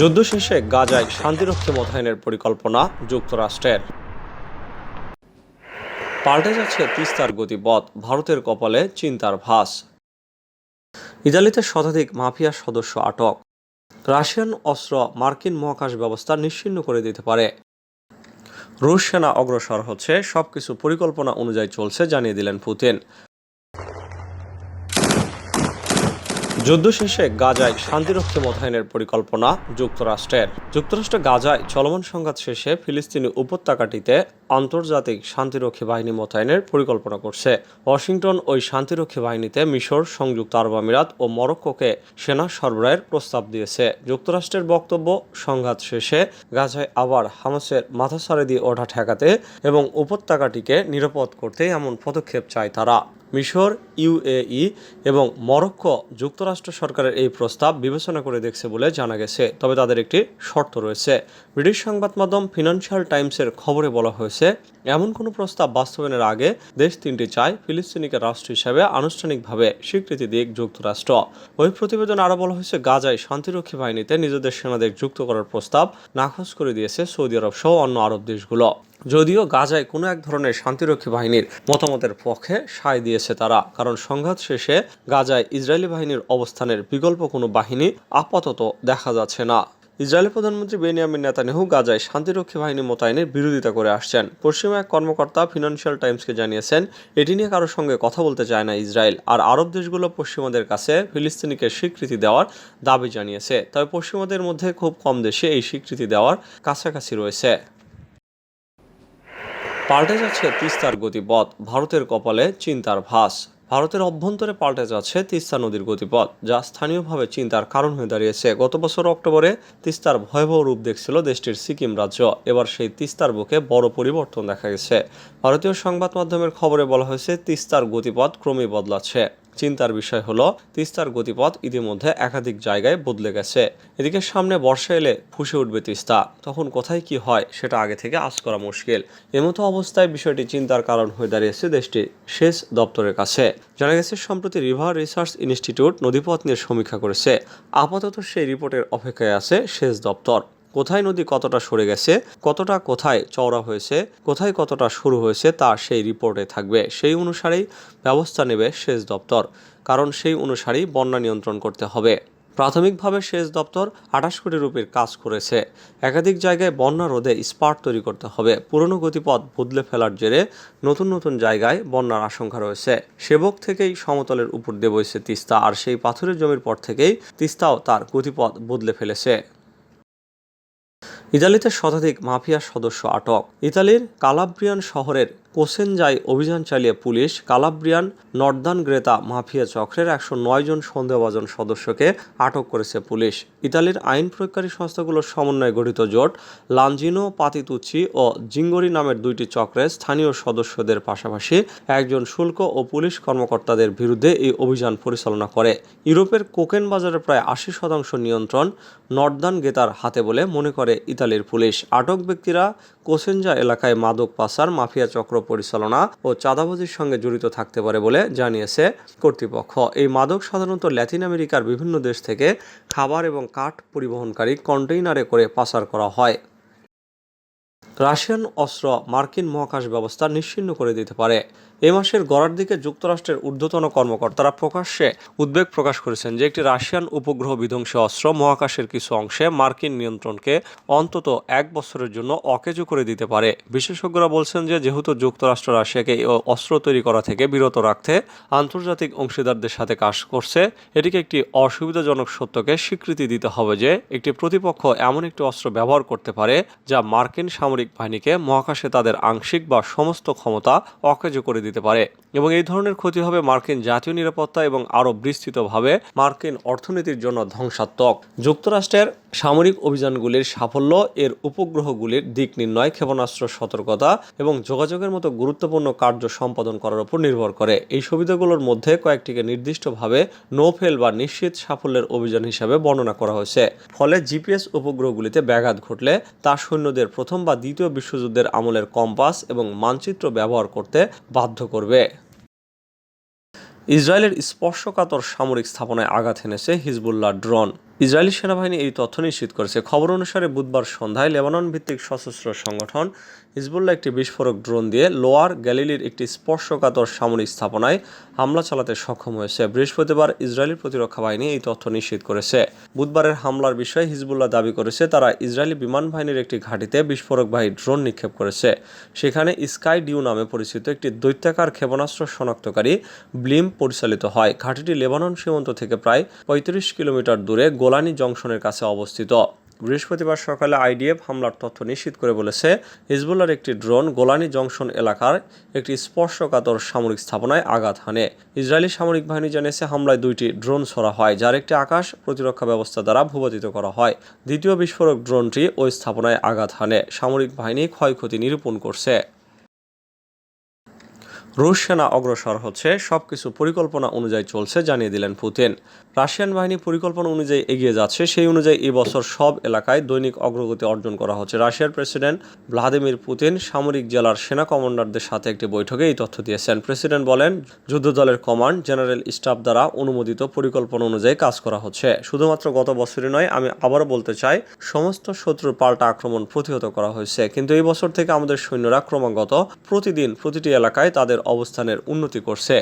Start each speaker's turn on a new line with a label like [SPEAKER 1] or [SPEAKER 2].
[SPEAKER 1] যুদ্ধ শেষে গাজায় শান্তিরক্ষী মোতায়েনের পরিকল্পনা যুক্তরাষ্ট্রের পাল্টে যাচ্ছে তিস্তার গতিপথ ভারতের কপালে চিন্তার ভাস ইতালিতে শতাধিক মাফিয়া সদস্য আটক রাশিয়ান অস্ত্র মার্কিন মহাকাশ ব্যবস্থা নিশ্চিন্ন করে দিতে পারে রুশ সেনা অগ্রসর হচ্ছে সবকিছু পরিকল্পনা অনুযায়ী চলছে জানিয়ে দিলেন পুতিন যুদ্ধ শেষে গাজায় শান্তিরক্ষী মোতায়েনের পরিকল্পনা যুক্তরাষ্ট্রের যুক্তরাষ্ট্র গাজায় চলমান সংঘাত শেষে ফিলিস্তিনি উপত্যকাটিতে আন্তর্জাতিক শান্তিরক্ষী বাহিনী মোতায়েনের পরিকল্পনা করছে ওয়াশিংটন ওই শান্তিরক্ষী বাহিনীতে মিশর সংযুক্ত আরব আমিরাত ও মরক্কোকে সেনা সরবরাহের প্রস্তাব দিয়েছে যুক্তরাষ্ট্রের বক্তব্য সংঘাত শেষে গাজায় আবার হামাসের মাথা সারে দিয়ে ওঠা ঠেকাতে এবং উপত্যকাটিকে নিরাপদ করতে এমন পদক্ষেপ চায় তারা মিশর ইউএই এবং মরক্কো যুক্তরাষ্ট্র সরকারের এই প্রস্তাব বিবেচনা করে দেখছে বলে জানা গেছে তবে তাদের একটি শর্ত রয়েছে ব্রিটিশ সংবাদ মাধ্যম ফিনান্সিয়াল টাইমসের খবরে বলা হয়েছে এমন কোনো প্রস্তাব বাস্তবায়নের আগে দেশ তিনটি চায় ফিলিস্তিনিকে রাষ্ট্র হিসেবে আনুষ্ঠানিকভাবে স্বীকৃতি দিক যুক্তরাষ্ট্র ওই প্রতিবেদন আরও বলা হয়েছে গাজায় শান্তিরক্ষী বাহিনীতে নিজেদের সেনাদের যুক্ত করার প্রস্তাব নাকচ করে দিয়েছে সৌদি আরব সহ অন্য আরব দেশগুলো যদিও গাজায় কোনো এক ধরনের শান্তিরক্ষী বাহিনীর মতামতের পক্ষে সায় দিয়েছে তারা কারণ সংঘাত শেষে গাজায় ইসরায়েলি বাহিনীর অবস্থানের বিকল্প কোনো বাহিনী আপাতত দেখা যাচ্ছে না ইসরায়েলের প্রধানমন্ত্রী বেনিয়ামিন নেতানিয়াহু গাজায় শান্তিরক্ষী বাহিনী মোতায়েনের বিরোধিতা করে আসছেন পশ্চিমা এক কর্মকর্তা ফিনান্সিয়াল টাইমসকে জানিয়েছেন এটি নিয়ে কারোর সঙ্গে কথা বলতে চায় না ইসরায়েল আর আরব দেশগুলো পশ্চিমাদের কাছে ফিলিস্তিনিকে স্বীকৃতি দেওয়ার দাবি জানিয়েছে তবে পশ্চিমাদের মধ্যে খুব কম দেশে এই স্বীকৃতি দেওয়ার কাছাকাছি রয়েছে পাল্টে যাচ্ছে তিস্তার গতিপথ ভারতের কপালে চিন্তার ভাস ভারতের অভ্যন্তরে পাল্টে যাচ্ছে তিস্তা নদীর গতিপথ যা স্থানীয়ভাবে চিন্তার কারণ হয়ে দাঁড়িয়েছে গত বছর অক্টোবরে তিস্তার ভয়াবহ রূপ দেখছিল দেশটির সিকিম রাজ্য এবার সেই তিস্তার বুকে বড় পরিবর্তন দেখা গেছে ভারতীয় সংবাদ মাধ্যমের খবরে বলা হয়েছে তিস্তার গতিপথ ক্রমেই বদলাচ্ছে চিন্তার বিষয় হলো তিস্তার গতিপথ ইতিমধ্যে একাধিক জায়গায় বদলে গেছে এদিকে সামনে বর্ষা এলে ফুসে উঠবে তিস্তা তখন কোথায় কি হয় সেটা আগে থেকে আজ করা মুশকিল এমতো অবস্থায় বিষয়টি চিন্তার কারণ হয়ে দাঁড়িয়েছে দেশটির শেষ দপ্তরের কাছে জানা গেছে সম্প্রতি রিভার রিসার্চ ইনস্টিটিউট নদীপথ নিয়ে সমীক্ষা করেছে আপাতত সেই রিপোর্টের অপেক্ষায় আছে শেষ দপ্তর কোথায় নদী কতটা সরে গেছে কতটা কোথায় চওড়া হয়েছে কোথায় কতটা শুরু হয়েছে তা সেই রিপোর্টে থাকবে সেই অনুসারেই ব্যবস্থা নেবে সেচ দপ্তর কারণ সেই অনুসারেই বন্যা নিয়ন্ত্রণ করতে হবে প্রাথমিকভাবে সেচ দপ্তর আঠাশ কোটি রুপির কাজ করেছে একাধিক জায়গায় বন্যা রোধে স্পার্ট তৈরি করতে হবে পুরনো গতিপথ বদলে ফেলার জেরে নতুন নতুন জায়গায় বন্যার আশঙ্কা রয়েছে সেবক থেকেই সমতলের উপর দিয়ে বইছে তিস্তা আর সেই পাথরের জমির পর থেকেই তিস্তাও তার গতিপথ বদলে ফেলেছে ইতালিতে শতাধিক মাফিয়া সদস্য আটক ইতালির কালাব্রিয়ান শহরের কোসেনজাই অভিযান চালিয়ে পুলিশ কালাব্রিয়ান নর্দান গ্রেতা মাফিয়া চক্রের একশো জন সন্দেহভাজন সদস্যকে আটক করেছে পুলিশ ইতালির আইন প্রয়োগকারী সংস্থাগুলোর সমন্বয়ে গঠিত জোট লাঞ্জিনো পাতিতুচি ও জিঙ্গরি নামের দুইটি চক্রের স্থানীয় সদস্যদের পাশাপাশি একজন শুল্ক ও পুলিশ কর্মকর্তাদের বিরুদ্ধে এই অভিযান পরিচালনা করে ইউরোপের কোকেন বাজারের প্রায় আশি শতাংশ নিয়ন্ত্রণ নর্দান গেতার হাতে বলে মনে করে ইতালির পুলিশ আটক ব্যক্তিরা কোসেঞ্জা এলাকায় মাদক পাচার মাফিয়া চক্র পরিচালনা ও চাঁদাবাজির সঙ্গে জড়িত থাকতে পারে বলে জানিয়েছে কর্তৃপক্ষ এই মাদক সাধারণত ল্যাটিন আমেরিকার বিভিন্ন দেশ থেকে খাবার এবং কাঠ পরিবহনকারী কন্টেইনারে করে পাচার করা হয় রাশিয়ান অস্ত্র মার্কিন মহাকাশ ব্যবস্থা নিশ্চিন্ন করে দিতে পারে এ মাসের গড়ার দিকে যুক্তরাষ্ট্রের ঊর্ধ্বতন কর্মকর্তারা প্রকাশ্যে উদ্বেগ প্রকাশ করেছেন যে একটি রাশিয়ান উপগ্রহ বিধ্বংসী অস্ত্র মহাকাশের কিছু অংশে মার্কিন নিয়ন্ত্রণকে অন্তত এক বছরের জন্য অকেজ করে দিতে পারে বিশেষজ্ঞরা বলছেন যে যেহেতু যুক্তরাষ্ট্র রাশিয়াকে অস্ত্র তৈরি করা থেকে বিরত রাখতে আন্তর্জাতিক অংশীদারদের সাথে কাজ করছে এটিকে একটি অসুবিধাজনক সত্যকে স্বীকৃতি দিতে হবে যে একটি প্রতিপক্ষ এমন একটি অস্ত্র ব্যবহার করতে পারে যা মার্কিন সামরিক বাহিনীকে মহাকাশে তাদের আংশিক বা সমস্ত ক্ষমতা অকেজ করে দিতে দিতে পারে এবং এই ধরনের ক্ষতি হবে মার্কিন জাতীয় নিরাপত্তা এবং আরও বিস্তৃতভাবে মার্কিন অর্থনীতির জন্য ধ্বংসাত্মক যুক্তরাষ্ট্রের সামরিক অভিযানগুলির সাফল্য এর উপগ্রহগুলির দিক নির্ণয় ক্ষেপণাস্ত্র সতর্কতা এবং যোগাযোগের মতো গুরুত্বপূর্ণ কার্য সম্পাদন করার উপর নির্ভর করে এই সুবিধাগুলোর মধ্যে কয়েকটিকে নির্দিষ্টভাবে নো ফেল বা নিশ্চিত সাফল্যের অভিযান হিসাবে বর্ণনা করা হয়েছে ফলে জিপিএস উপগ্রহগুলিতে ব্যাঘাত ঘটলে তা সৈন্যদের প্রথম বা দ্বিতীয় বিশ্বযুদ্ধের আমলের কম্পাস এবং মানচিত্র ব্যবহার করতে বাধ্য বাধ্য করবে ইসরায়েলের স্পর্শকাতর সামরিক স্থাপনায় আঘাত হেনেছে হিজবুল্লাহ ড্রোন ইসরায়েলি সেনাবাহিনী এই তথ্য নিশ্চিত করেছে খবর অনুসারে বুধবার সন্ধ্যায় লেবানন ভিত্তিক সশস্ত্র সংগঠন হিজবুল্লাহ একটি বিস্ফোরক ড্রোন দিয়ে লোয়ার গ্যালিলির একটি স্পর্শকাতর সামরিক স্থাপনায় হামলা চালাতে সক্ষম হয়েছে বৃহস্পতিবার ইসরায়েলি প্রতিরক্ষা বাহিনী এই তথ্য নিশ্চিত করেছে বুধবারের হামলার বিষয়ে হিজবুল্লাহ দাবি করেছে তারা ইসরায়েলি বিমান বাহিনীর একটি ঘাঁটিতে বিস্ফোরকবাহী ড্রোন নিক্ষেপ করেছে সেখানে স্কাই ডিউ নামে পরিচিত একটি দৈত্যাকার ক্ষেপণাস্ত্র শনাক্তকারী ব্লিম পরিচালিত হয় ঘাঁটিটি লেবানন সীমান্ত থেকে প্রায় পঁয়ত্রিশ কিলোমিটার দূরে গোলানি জংশনের কাছে অবস্থিত বৃহস্পতিবার সকালে আইডিএফ হামলার তথ্য নিশ্চিত করে বলেছে হিজবুল্লার একটি ড্রোন গোলানি জংশন এলাকার একটি স্পর্শকাতর সামরিক স্থাপনায় আঘাত হানে ইসরায়েলি সামরিক বাহিনী জানিয়েছে হামলায় দুইটি ড্রোন ছড়া হয় যার একটি আকাশ প্রতিরক্ষা ব্যবস্থা দ্বারা ভূপাতিত করা হয় দ্বিতীয় বিস্ফোরক ড্রোনটি ওই স্থাপনায় আঘাত হানে সামরিক বাহিনী ক্ষয়ক্ষতি নিরূপণ করছে রুশ সেনা অগ্রসর হচ্ছে সব কিছু পরিকল্পনা অনুযায়ী চলছে জানিয়ে দিলেন পুতিন রাশিয়ান বাহিনী পরিকল্পনা অনুযায়ী এগিয়ে যাচ্ছে সেই অনুযায়ী এবছর সব এলাকায় দৈনিক অগ্রগতি অর্জন করা হচ্ছে রাশিয়ার প্রেসিডেন্ট ভ্লাদিমির পুতিন সামরিক জেলার সেনা কমান্ডারদের সাথে একটি বৈঠকে এই তথ্য দিয়েছেন প্রেসিডেন্ট বলেন যুদ্ধ দলের কমান্ড জেনারেল স্টাফ দ্বারা অনুমোদিত পরিকল্পনা অনুযায়ী কাজ করা হচ্ছে শুধুমাত্র গত বছরই নয় আমি আবারও বলতে চাই সমস্ত শত্রুর পাল্টা আক্রমণ প্রতিহত করা হয়েছে কিন্তু এই বছর থেকে আমাদের সৈন্যরা ক্রমাগত প্রতিদিন প্রতিটি এলাকায় তাদের অবস্থানের উন্নতি করছে